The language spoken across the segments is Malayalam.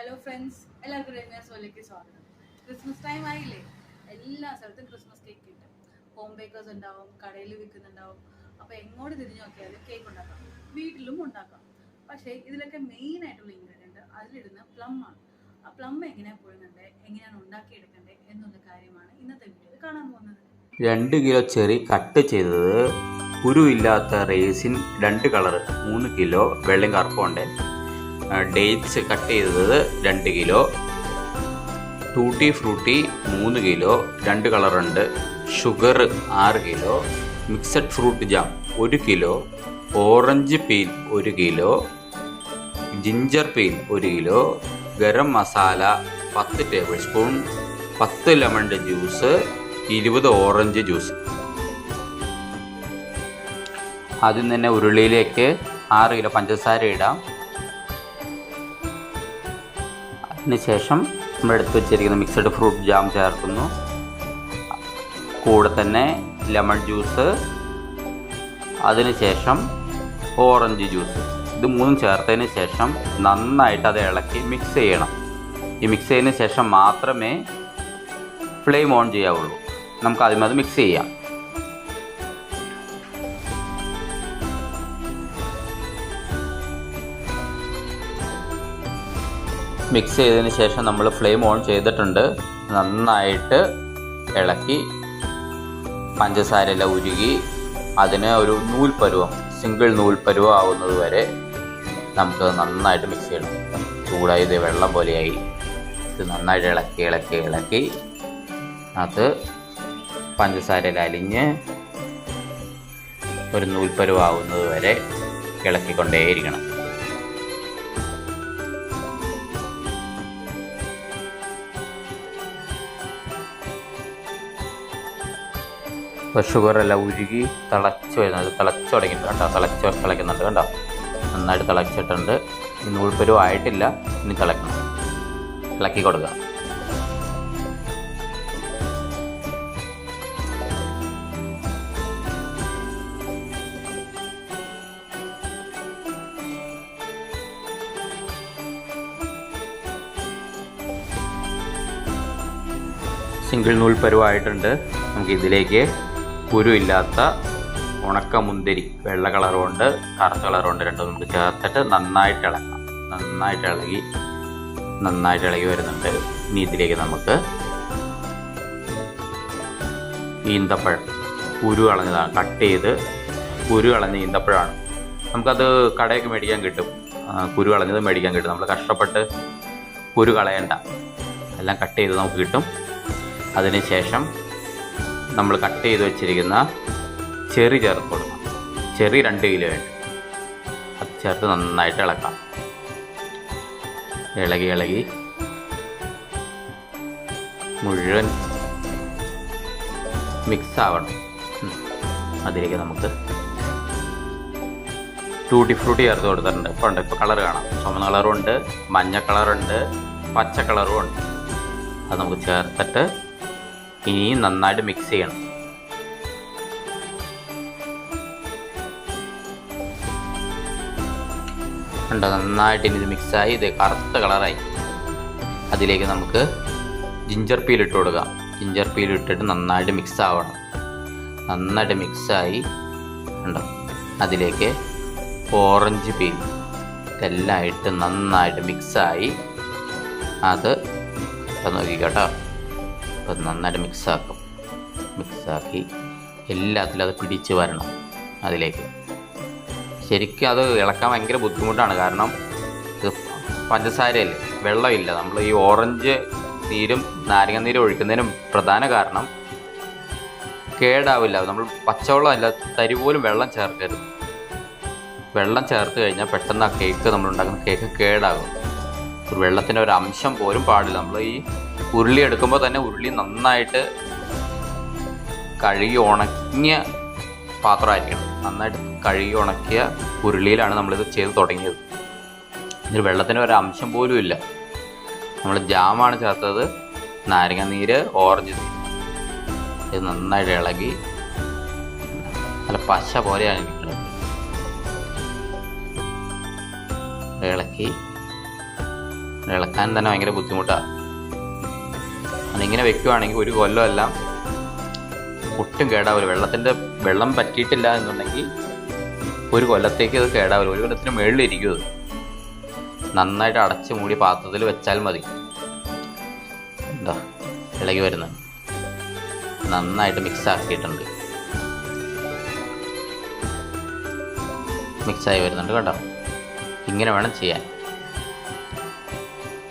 ഹലോ ഫ്രണ്ട്സ് എല്ലാവർക്കും രമ്യ സോലേക്ക് സ്വാഗതം. ക്രിസ്മസ് ടൈം ആയില്ലേ? എല്ലാ സ്ഥലത്തും ക്രിസ്മസ് കേക്ക് കിട്ടും ഹോം ബേക്കേഴ്സ് ഉണ്ടാവും കടയിൽ വിൽക്കുന്നുണ്ടാവും. അപ്പോൾ എങ്ങോട്ട് തിരിഞ്ഞു നോക്കിയാലും കേക്ക് ഉണ്ടാക്കാം. വീട്ടിലും ഉണ്ടാക്കാം. പക്ഷേ ഇതിലൊക്കെ മെയിൻ ആയിട്ടുള്ള ഇൻഗ്രീഡിയന്റ് അതിലിടുന്ന പ്ലം ആണ്. ആ പ്ലം എങ്ങനെയാണ് പുഴുങ്ങണ്ടേ എങ്ങനെയാണ് ഉണ്ടാക്കിയെടുക്കണ്ടേ എന്നുള്ള കാര്യമാണ് ഇന്നത്തെ വീഡിയോയിൽ കാണാൻ പോകുന്നത്. രണ്ട് കിലോ ചെറി കട്ട് ചെയ്തത്. കുരുവില്ലാത്ത റേസിൻ രണ്ട് കളർ മൂന്ന് കിലോ വെള്ളം കറുപ്പുണ്ട് ഡേറ്റ്സ് കട്ട് ചെയ്തത് രണ്ട് കിലോ ടൂട്ടി ഫ്രൂട്ടി മൂന്ന് കിലോ രണ്ട് കളറുണ്ട് ഷുഗർ ആറ് കിലോ മിക്സഡ് ഫ്രൂട്ട് ജാം ഒരു കിലോ ഓറഞ്ച് പീൽ ഒരു കിലോ ജിഞ്ചർ പീൽ ഒരു കിലോ ഗരം മസാല പത്ത് ടേബിൾ സ്പൂൺ പത്ത് ലെമണിന്റെ ജ്യൂസ് ഇരുപത് ഓറഞ്ച് ജ്യൂസ് ആദ്യം തന്നെ ഉരുളിയിലേക്ക് ആറ് കിലോ പഞ്ചസാര ഇടാം. അതിനുശേഷം നമ്മൾ എടുത്ത് വെച്ചിരിക്കുന്ന മിക്സഡ് ഫ്രൂട്ട് ജാം ചേർക്കുന്നു. കൂടെ തന്നെ ലെമൺ ജ്യൂസ് അതിനുശേഷം ഓറഞ്ച് ജ്യൂസ് ഇത് മൂന്നും ചേർത്തതിന് ശേഷം നന്നായിട്ട് അത് ഇളക്കി മിക്സ് ചെയ്യണം. ഈ മിക്സ് ചെയ്തതിന് ശേഷം മാത്രമേ ഫ്ലെയിം ഓൺ ചെയ്യാവുള്ളൂ. നമുക്ക് ആദ്യം അത് മിക്സ് ചെയ്യാം. മിക്സ് ചെയ്തതിന് ശേഷം നമ്മൾ ഫ്ലെയിം ഓൺ ചെയ്തിട്ടുണ്ട്. നന്നായിട്ട് ഇളക്കി പഞ്ചസാരയെല്ലാം ഉരുകി അതിന് ഒരു നൂൽപ്പരുവം പരുവം സിംഗിൾ നൂൽപ്പരുവം പരുവം ആവുന്നത് വരെ നമുക്ക് നന്നായിട്ട് മിക്സ് ചെയ്യണം. ചൂടായി ഇത് വെള്ളം പോലെയായി. ഇത് നന്നായിട്ട് ഇളക്കി ഇളക്കി ഇളക്കി. അത് പഞ്ചസാരയിൽ അലിഞ്ഞ് ഒരു നൂൽപ്പരുവാകുന്നത് വരെ ഇളക്കിക്കൊണ്ടേയിരിക്കണം. ഷുഗറെല്ലാം ഉരുകി തിളച്ച് വരുന്നത് തിളച്ച് തുടങ്ങിയിട്ടുണ്ട് കേട്ടോ തിളച്ച് തിളയ്ക്കുന്നുണ്ട് കേട്ടോ നന്നായിട്ട് തിളച്ചിട്ടുണ്ട്. ഇനി നൂൽപ്പരുവ് ആയിട്ടില്ല. ഇനി തിളക്കണം ഇളക്കി കൊടുക്കുക സിംഗിൾ നൂൽ പരുവായിട്ടുണ്ട് നമുക്ക് ഇതിലേക്ക് കുരുവില്ലാത്ത ഉണക്ക മുന്തിരി വെള്ള കളറുണ്ട് കറുത്ത കളറുണ്ട് രണ്ടും നമുക്ക് ചേർത്തിട്ട് നന്നായിട്ട് ഇളക്കാം നന്നായിട്ട് ഇളകി നന്നായിട്ട് ഇളകി വരുന്നുണ്ട്. ഇനി ഇതിലേക്ക് നമുക്ക് ഈന്തപ്പഴം കുരു കളഞ്ഞതാണ് കട്ട് ചെയ്ത് കുരു കളഞ്ഞ ഈന്തപ്പഴമാണ്. നമുക്കത് കടയൊക്കെ മേടിക്കാൻ കിട്ടും. കുരു കളഞ്ഞത് മേടിക്കാൻ കിട്ടും. നമ്മൾ കഷ്ടപ്പെട്ട് കുരു കളയണ്ട. എല്ലാം കട്ട് ചെയ്ത് നമുക്ക് കിട്ടും. അതിനുശേഷം നമ്മൾ കട്ട് ചെയ്ത് വെച്ചിരിക്കുന്ന ചെറി ചേർത്ത് കൊടുക്കണം ചെറി രണ്ട് കിലോ ഉണ്ട് അത് ചേർത്ത് നന്നായിട്ട് ഇളക്കാം. ഇളകി ഇളകി. മുഴുവൻ മിക്സ് ആവണം. അതിലേക്ക് നമുക്ക് ടൂട്ടി ഫ്രൂട്ടി ചേർത്ത് കൊടുത്തിട്ടുണ്ട്. ഇപ്പോൾ ഉണ്ട്. ഇപ്പോൾ കളർ കാണാം. ചുമന്ന കളറും ഉണ്ട് മഞ്ഞ കളറുണ്ട് പച്ച കളറും ഉണ്ട്. അത് നമുക്ക് ചേർത്തിട്ട് ഇനിയും നന്നായിട്ട് മിക്സ് ചെയ്യണം. കണ്ടോ നന്നായിട്ട് ഇനി മിക്സായി ഇത് കറുത്ത കളറായി അതിലേക്ക് നമുക്ക് ജിഞ്ചർ പീൽ ഇട്ട് കൊടുക്കാം. ജിഞ്ചർ പീൽ ഇട്ടിട്ട് നന്നായിട്ട് മിക്സ് ആവണം. നന്നായിട്ട് മിക്സായി കണ്ടോ അതിലേക്ക് ഓറഞ്ച് പീൽ ഇതെല്ലാം ഇട്ട് നന്നായിട്ട് മിക്സായി അത് നോക്കിക്കോട്ടോ. അപ്പം നന്നായിട്ട് മിക്സാക്കും. മിക്സാക്കി എല്ലാത്തിലും അത് പിടിച്ച് വരണം അതിലേക്ക്. ശരിക്കും അത് ഇളക്കാൻ ഭയങ്കര ബുദ്ധിമുട്ടാണ്. കാരണം ഇത് പഞ്ചസാരയല്ലേ? വെള്ളമില്ല. നമ്മൾ ഈ ഓറഞ്ച് നീരും നാരങ്ങ നീരും ഒഴിക്കുന്നതിനും പ്രധാന കാരണം കേടാവില്ല. നമ്മൾ പച്ചവെള്ളം അല്ല തരി പോലും വെള്ളം ചേർക്കരുത്. വെള്ളം ചേർത്ത് കഴിഞ്ഞാൽ പെട്ടെന്ന് ആ കേക്ക് നമ്മൾ ഉണ്ടാക്കുന്ന കേക്ക് കേടാകും. വെള്ളത്തിന്റെ ഒരു അംശം പോലും പാടില്ല. നമ്മൾ ഈ ഉരുളി എടുക്കുമ്പോൾ തന്നെ ഉരുളി നന്നായിട്ട് കഴുകി ഉണങ്ങിയ പാത്രമായിരിക്കണം. നന്നായിട്ട് കഴുകി ഉണക്കിയ ഉരുളിയിലാണ് നമ്മളിത് ചെയ്ത് തുടങ്ങിയത്. ഇതിൽ വെള്ളത്തിന് ഒരു അംശം പോലും ഇല്ല. നമ്മൾ ജാമാണ് ചേർത്തത്. നാരങ്ങ നീര് ഓറഞ്ച് ഇത് നന്നായിട്ട് ഇളകി നല്ല പശ പോലെയാണ് ഇളക്കി. ഇളക്കാൻ തന്നെ ഭയങ്കര ബുദ്ധിമുട്ടാണ് അതിങ്ങനെ വെക്കുവാണെങ്കിൽ ഒരു കൊല്ലമെല്ലാം ഒട്ടും കേടാവില്ല വെള്ളത്തിന്റെ വെള്ളം പറ്റിയിട്ടില്ല എന്നുണ്ടെങ്കിൽ ഒരു കൊല്ലത്തേക്ക് അത് കേടാവില്ല ഒരു കൊല്ലത്തിന് മുകളിൽ ഇരിക്കും അത്. നന്നായിട്ട് അടച്ച് മൂടി പാത്രത്തിൽ വെച്ചാൽ മതി. എന്താ ഇളകി വരുന്നത് നന്നായിട്ട് മിക്സ് ആക്കിയിട്ടുണ്ട്. മിക്സായി വരുന്നുണ്ട് കേട്ടോ. ഇങ്ങനെ വേണം ചെയ്യാൻ.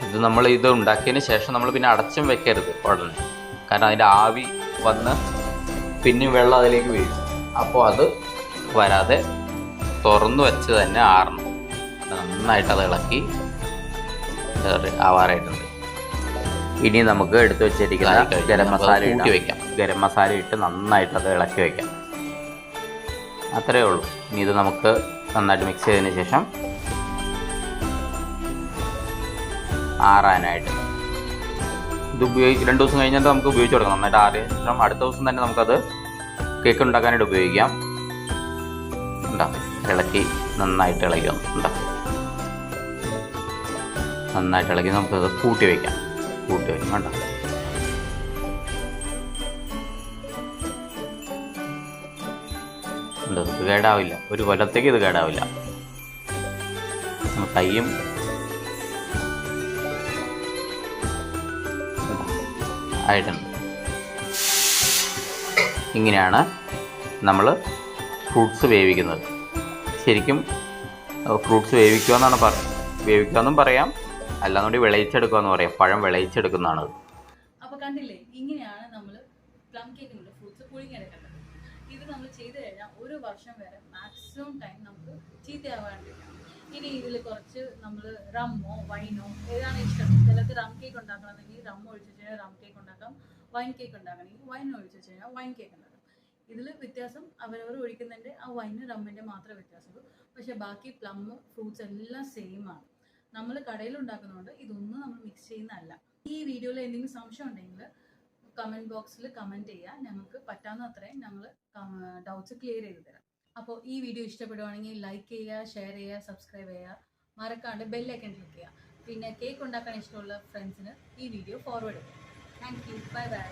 ഇത് നമ്മൾ ഇത് ഉണ്ടാക്കിയതിന് ശേഷം നമ്മൾ പിന്നെ അടച്ചും വെക്കരുത് ഉടനെ. കാരണം അതിന്റെ ആവി വന്ന് പിന്നെയും വെള്ളം അതിലേക്ക് വീഴും. അപ്പോൾ അത് വരാതെ തുറന്നു വെച്ച് തന്നെ ആറണം. നന്നായിട്ട് അത് ഇളക്കി ആവാറായിട്ടുണ്ട്. ഇനി നമുക്ക് എടുത്തു വെച്ചിരിക്കുന്ന ഗരം മസാല കൂട്ടി വെക്കാം. ഗരം മസാല ഇട്ട് നന്നായിട്ട് അത് ഇളക്കി വെക്കാം. അത്രയേ ഉള്ളൂ. ഇനി ഇത് നമുക്ക് നന്നായിട്ട് മിക്സ് ചെയ്തതിന് ശേഷം ആറാനായിട്ട്. ഇത് ഉപയോഗിച്ച് രണ്ട് ദിവസം കഴിഞ്ഞിട്ട് നമുക്ക് ഉപയോഗിച്ച് കൊടുക്കാം നന്നായിട്ട് ആറിയ ശേഷം അടുത്ത ദിവസം തന്നെ നമുക്കത് കേക്ക് ഉണ്ടാക്കാനായിട്ട് ഉപയോഗിക്കാം. ഉണ്ടോ ഇളക്കി നന്നായിട്ട് ഇളക്കി ഉണ്ടോ നന്നായിട്ട് ഇളക്കി നമുക്കത് കൂട്ടി വയ്ക്കാം കൂട്ടി വയ്ക്കാം കണ്ടോ? ഉണ്ട് ഇത് കേടാവില്ല. ഒരു കൊല്ലത്തേക്ക് ഇത് കേടാവില്ല. കയ്യും ആയിട്ടുണ്ട് ഇങ്ങനെയാണ് നമ്മൾ ഫ്രൂട്ട്സ് വേവിക്കുന്നത്. ശരിക്കും ഫ്രൂട്ട്സ് വേവിക്കുക എന്നാണ് പറ വേവിക്കുക എന്നും പറയാം അല്ലാന്നുണ്ടെങ്കിൽ വിളയിച്ചെടുക്കുക എന്ന് പറയാം. പഴം വിളയിച്ചെടുക്കുന്നതാണ് അപ്പോൾ കണ്ടില്ലേ ഇങ്ങനെയാണ് നമ്മൾ പ്ലം കേക്കിനുള്ള ഫ്രൂട്ട്സ് പുഴുങ്ങിയെടുക്കേണ്ടത്. ഇത് നമ്മൾ ചെയ്തു കഴിഞ്ഞാൽ ഒരു വർഷം വരെ മാക്സിമം ടൈം നമുക്ക് ചീത്തയാവാണ്ടിരിക്കാം. ഇനി ഇതിൽ കുറച്ച് നമ്മൾ റമ്മോ വൈനോ ഏതാണ് ഇഷ്ടം? ചിലർക്ക് റം കേക്ക് ഉണ്ടാക്കണമെങ്കിൽ റം ഒഴിച്ച് കഴിഞ്ഞാൽ റം കേക്ക് ഉണ്ടാക്കാം വൈൻ കേക്ക് ഉണ്ടാക്കണമെങ്കിൽ വൈൻ ഒഴിച്ച് കഴിഞ്ഞാൽ വൈൻ കേക്ക് ഉണ്ടാക്കാം. ഇതിൽ വ്യത്യാസം അവരവർ ഒഴിക്കുന്നതിന്റെ ആ വൈന് റമ്മിന്റെ മാത്രമേ വ്യത്യാസമുള്ളൂ. പക്ഷേ ബാക്കി പ്ലം ഫ്രൂട്ട്സ് എല്ലാം സെയിം ആണ്. നമ്മൾ കടയിൽ ഉണ്ടാക്കുന്നതുകൊണ്ട് ഇതൊന്നും നമ്മൾ മിക്സ് ചെയ്യുന്നതല്ല. ഈ വീഡിയോയിൽ എന്തെങ്കിലും സംശയം ഉണ്ടെങ്കിൽ കമന്റ് ബോക്സിൽ കമന്റ് ചെയ്യുക. ഞങ്ങൾക്ക് പറ്റാവുന്ന അത്രയും ഞങ്ങൾ ഡൗട്ട്സ് ക്ലിയർ ചെയ്ത് തരാം. അപ്പോൾ ഈ വീഡിയോ ഇഷ്ടപ്പെടുവാണെങ്കിൽ ലൈക്ക് ചെയ്യുക ഷെയർ ചെയ്യുക സബ്സ്ക്രൈബ് ചെയ്യുക. മറക്കാണ്ട് ബെല്ലൈക്കൺ ക്ലിക്ക് ചെയ്യുക. പിന്നെ കേക്ക് ഉണ്ടാക്കാൻ ഇഷ്ടമുള്ള ഫ്രണ്ട്സിന് ഈ വീഡിയോ ഫോർവേഡ് ചെയ്യുക താങ്ക് യു ബൈ ബൈ